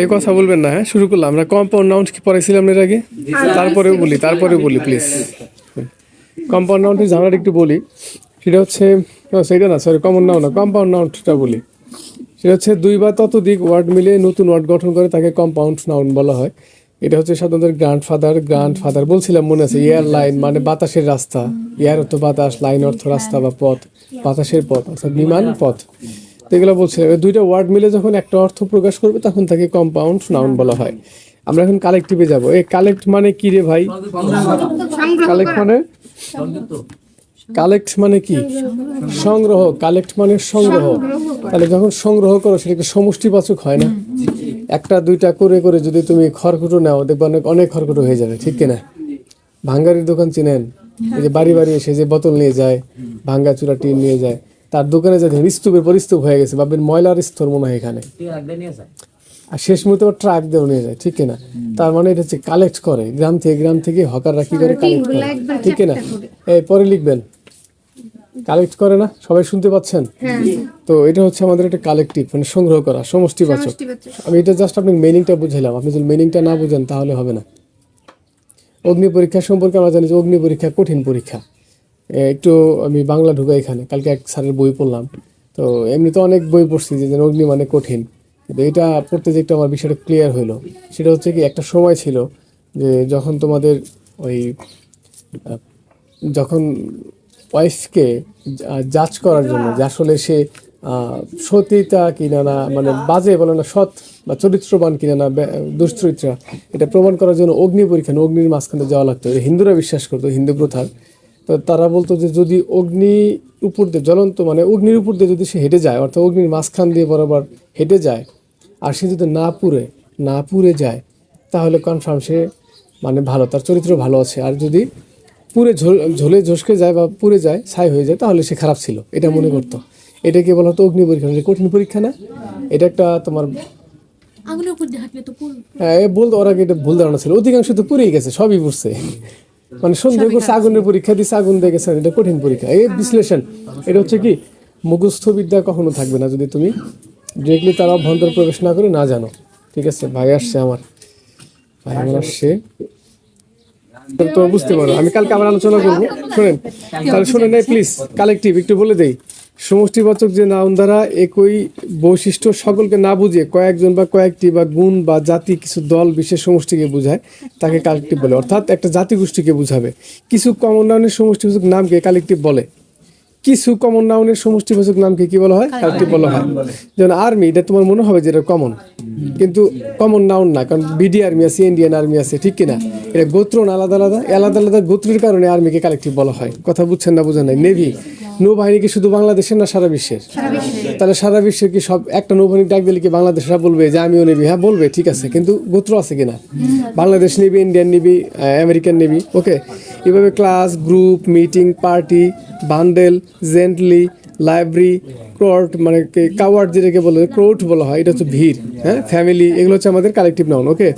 এই কথা বলবেন না হ্যাঁ? শুরু করলাম। আমরা কম্পাউন্ড তারপরেও বলি তারপরেও বলি প্লিজ কম্পাউন্ড একটু বলি। সেটা হচ্ছে সরি কমন নাউন না কম্পাউন্ড বলি। সেটা হচ্ছে, দুই বা ততোধিক ওয়ার্ড মিলে নতুন ওয়ার্ড গঠন করে তাকে কম্পাউন্ড নাউন বলা হয়। এটা হচ্ছে সাধারণত গ্র্যান্ড ফাদার গ্র্যান্ড ফাদার বলছিলাম মনে আছে এয়ার লাইন মানে বাতাসের রাস্তা। এয়ার অর্থ বাতাস লাইন অর্থ রাস্তা বা পথ, বাতাসের পথ, অর্থাৎ বিমান পথ। এগুলো বলছিলাম দুইটা ওয়ার্ড মিলে যখন একটা অর্থ প্রকাশ করবে, তখন তাকে কম্পাউন্ড নাউন বলা হয়। আমরা এখন কালেক্টিভে যাব। এই কালেক্ট মানে কি রে ভাই? কালেক্ট মানে? কালেক্ট মানে কি? সংগ্রহ। কালেক্ট মানে সংগ্রহ। তাহলে যখন সংগ্রহ করো সেটা কি সমষ্টিবাচক হয় না? একটা দুইটা করে করে যদি তুমি খড়কুটো নাও দেখবে অনেক অনেক খড়কুটো হয়ে যাবে ঠিক কিনা? ভাঙ্গারির দোকান চিনেন? এই যে বাড়ি বাড়ি এসে যে বোতল নিয়ে যায় ভাঙ্গা চূড়া টিন নিয়ে যায় তার দোকানে যে দেখেন স্তূপের পর স্তূপ হয়ে গেছে ভাববেন ময়লার স্তর মনে হয় এখানে। আর শেষ মুহূর্তে ট্রাক দিয়েও নিয়ে যায় ঠিক কিনা? তার মানে এটা হচ্ছে কালেক্ট করে গ্রাম থেকে গ্রাম থেকে হকাররা কি করে কালেক্ট করে ঠিক কিনা? এই পরে লিখবেন। কালেক্ট করে না সবাই শুনতে পাচ্ছেন? তো এটা হচ্ছে আমাদের একটা কালেকটিভ মানে সংগ্রহ করা সমষ্টিবাচক। আমি এটা জাস্ট আপনি মিনিংটা বুঝাইলাম। আপনি যদি মিনিংটা না বুঝেন তাহলে হবে না। অগ্নি পরীক্ষা সম্পর্কে আমরা জানি যে অগ্নি পরীক্ষা কঠিন পরীক্ষা। একটু আমি বাংলা ঢুকাই এখানে কালকে এক স্যারের বই পড়লাম। তো এমনিতে অনেক বই পড়ছি যে অগ্নি মানে কঠিন। কিন্তু এটা পড়তে যে একটু আমার বিষয়টা ক্লিয়ার হইল। সেটা হচ্ছে কি একটা সময় ছিল যে যখন তোমাদের ওই যখন ওয়াইফকে জাজ করার জন্য, যে আসলে সে সতীতা কিনা না মানে বাজে বলে না, সৎ বা চরিত্রবান কিনা না দুশ্চরিত্রা, এটা প্রমাণ করার জন্য অগ্নি পরীক্ষা অগ্নির মাঝখানে যাওয়া লাগতো। হিন্দুরা বিশ্বাস করতো, হিন্দু প্রথার। তো তারা বলতো যে যদি অগ্নি উপর দিয়ে, জ্বলন্ত মানে অগ্নির উপর দিয়ে যদি সে হেঁটে যায়, অর্থাৎ অগ্নির মাঝখান দিয়ে বরাবর হেঁটে যায়, আর সে যদি না পুড়ে না পুড়ে যায়, তাহলে কনফার্ম সে মানে ভালো, তার চরিত্র ভালো আছে। আর যদি পুরে ঝোলে ঝসকে যায় বা পুড়ে যায় ছাই হয়ে যায় তাহলে সে খারাপ ছিল। এটা মনে করতো। এটাকে বলা হতো অগ্নি পরীক্ষা কঠিন পরীক্ষা না? এটা একটা তোমার হ্যাঁ এ বলতো ওরা এটা ভুল ধারণা ছিল। অধিকাংশ তো গেছে সবই পড়ছে। মানে সন্দেহ করছে আগুনের পরীক্ষা দিচ্ছে আগুন দিয়ে গেছে এটা কঠিন পরীক্ষা। এই বিশ্লেষণ। এটা হচ্ছে কি মুখস্থ বিদ্যা কখনো থাকবে না যদি তুমি ডিরেক্টলি তার অভ্যন্তর প্রবেশ না করে না জানো। ঠিক আছে? ভাই আসছে আমার। ভাই আমার আসছে। তো বুঝতে পারো, আমি কালকে আবার আলোচনা করব। শোনেন, তাহলে শোনেন নাই প্লিজ কালেকটিভ একটু বলে দেই। সমষ্টিবাচক যে নাউন দ্বারা একই বৈশিষ্ট্য সকলকে না বুঝিয়ে কয়েকজন বা কয়েকটি বা গুণ বা জাতি, কিছু দল, বিশেষ সমষ্টিকে বোঝায়, তাকে কালেকটিভ বলে। অর্থাৎ একটা জাতিগোষ্ঠীকে বুঝাবে। কিছু কমন নাউনের সমষ্টিবাচক নামকে কালেকটিভ বলে। কিছু কমন নাউনের সমষ্টিবাচক নামকে কি বলা হয়? কালেকটিভ বলা হয়। যেমন আর্মি এটা তোমার মনে হবে যে এটা কমন কিন্তু কমন নাউন না কারণ বিডি আর্মি আছে ইন্ডিয়ান আর্মি আছে ঠিক কিনা? এটা গোত্র না আলাদা আলাদা? আলাদা আলাদা গোত্রের কারণে আর্মিকে কালেক্টিভ বলা হয়। কথা বুঝছেন না বুঝেন নাই? নেভি নৌবাহিনী কি শুধু বাংলাদেশের না সারা বিশ্বের। তাহলে সারা বিশ্বের কি সব একটা নৌবাহিনী ডাক দিলে কি বাংলাদেশরা বলবে যে আমিও নেবি? হ্যাঁ বলবে, ঠিক আছে, কিন্তু গোত্র আছে কিনা? Bangladesh navy, Indian navy American navy, okay? এভাবে class, group, meeting, party, bundle, gently, library, crowd মানে কাওয়ার্ড যেটাকে বলে, ক্রোট বলা হয়, এটা হচ্ছে ভিড় হ্যাঁ? ফ্যামিলি, এগুলো হচ্ছে আমাদের কালেকটিভ নাউন ওকে?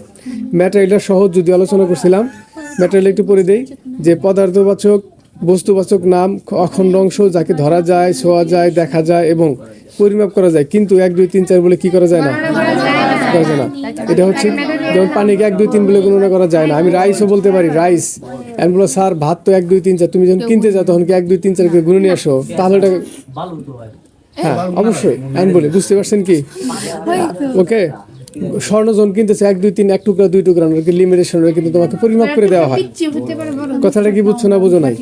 ম্যাটেরিয়ালটা সহজ, যদি আলোচনা করছিলাম ম্যাটেরিয়াল একটু পড়ে দেই, যে পদার্থবাচক বস্তুবাচক নাম, অখণ্ড অংশ যাকে ধরা যায় শোয়া যায়, দেখা যায় এবং পরিমাপ করা যায়। কিন্তু এক, দুই, তিন, চার বলে কি করা যায় না? করা যায় না। এটা হচ্ছে যেমন পানিকে এক, দুই, তিন বলে গণনা করা যায় না। আমি রাইসও বলতে পারি, রাইস আমি বলো স্যার ভাত তো এক, দুই, তিন, চার। তুমি যখন কিনতে যাও, তখন কি এক, দুই, তিন, চার করে গুনে নিয়ে আসো? তাহলে এটা হ্যাঁ অবশ্যই, আমি বলি, বুঝতে পারছেন কি? ওকে? স্বর্ণজন কিনতেছে এক, দুই, তিন, এক টুকরা, দুই টুকরা ওনাকে লিমিটেশন কিন্তু তোমাকে পরিমাপ করে দেওয়া হয়। কথাটা কি বুঝছ না বুঝো নাই?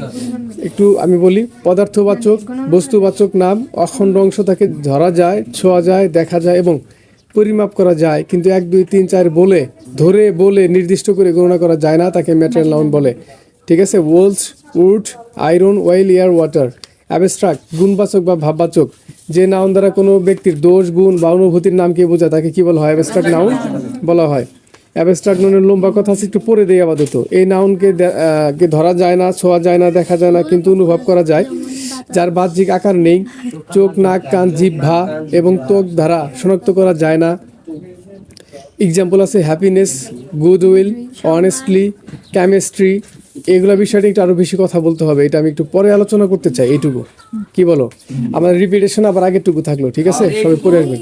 একটু আমি বলি, পদার্থবাচক, বস্তুবাচক নাম, অখণ্ড অংশ তাকে ধরা যায়, ছোঁয়া যায়, দেখা যায় এবং পরিমাপ করা যায়। কিন্তু এক, দুই, তিন, চার বলে, ধরে বলে, নির্দিষ্ট করে গণনা করা যায় না, তাকে ম্যাটেরিয়াল নাউন বলে। ঠিক আছে? Wools wood iron oil air water abstract গুণবাচক বা ভাববাচক। যে নাউন দ্বারা কোনো ব্যক্তির দোষ, গুণ বা অনুভূতির নামকে বোঝায়, তাকে কী বলা হয়? অ্যাবস্ট্রাক্ট নাউন বলা হয়। অ্যাবস্ট্রাক্ট নাউনের লম্বা কথা আছে, একটু পড়ে দেই আপাতত। এই নাউনকে কে ধরা যায় না, ছোঁয়া যায় না, দেখা যায় না, কিন্তু অনুভব করা যায়। যার বাহ্যিক আকার নেই, চোখ, নাক, কান জিহ্বা এবং ত্বক দ্বারা শনাক্ত করা যায় না। এক্সাম্পল আছে হ্যাপিনেস গুডউইল অনেস্টলি কেমিস্ট্রি এগুলা বিষয়টা একটু আরও বেশি কথা বলতে হবে, এটা আমি একটু পরে আলোচনা করতে চাই, এইটুকু। কি বলো? আমার রিপিটেশন আবার আগেরটুকু থাকল, ঠিক আছে? সবাই পরে আসবেন।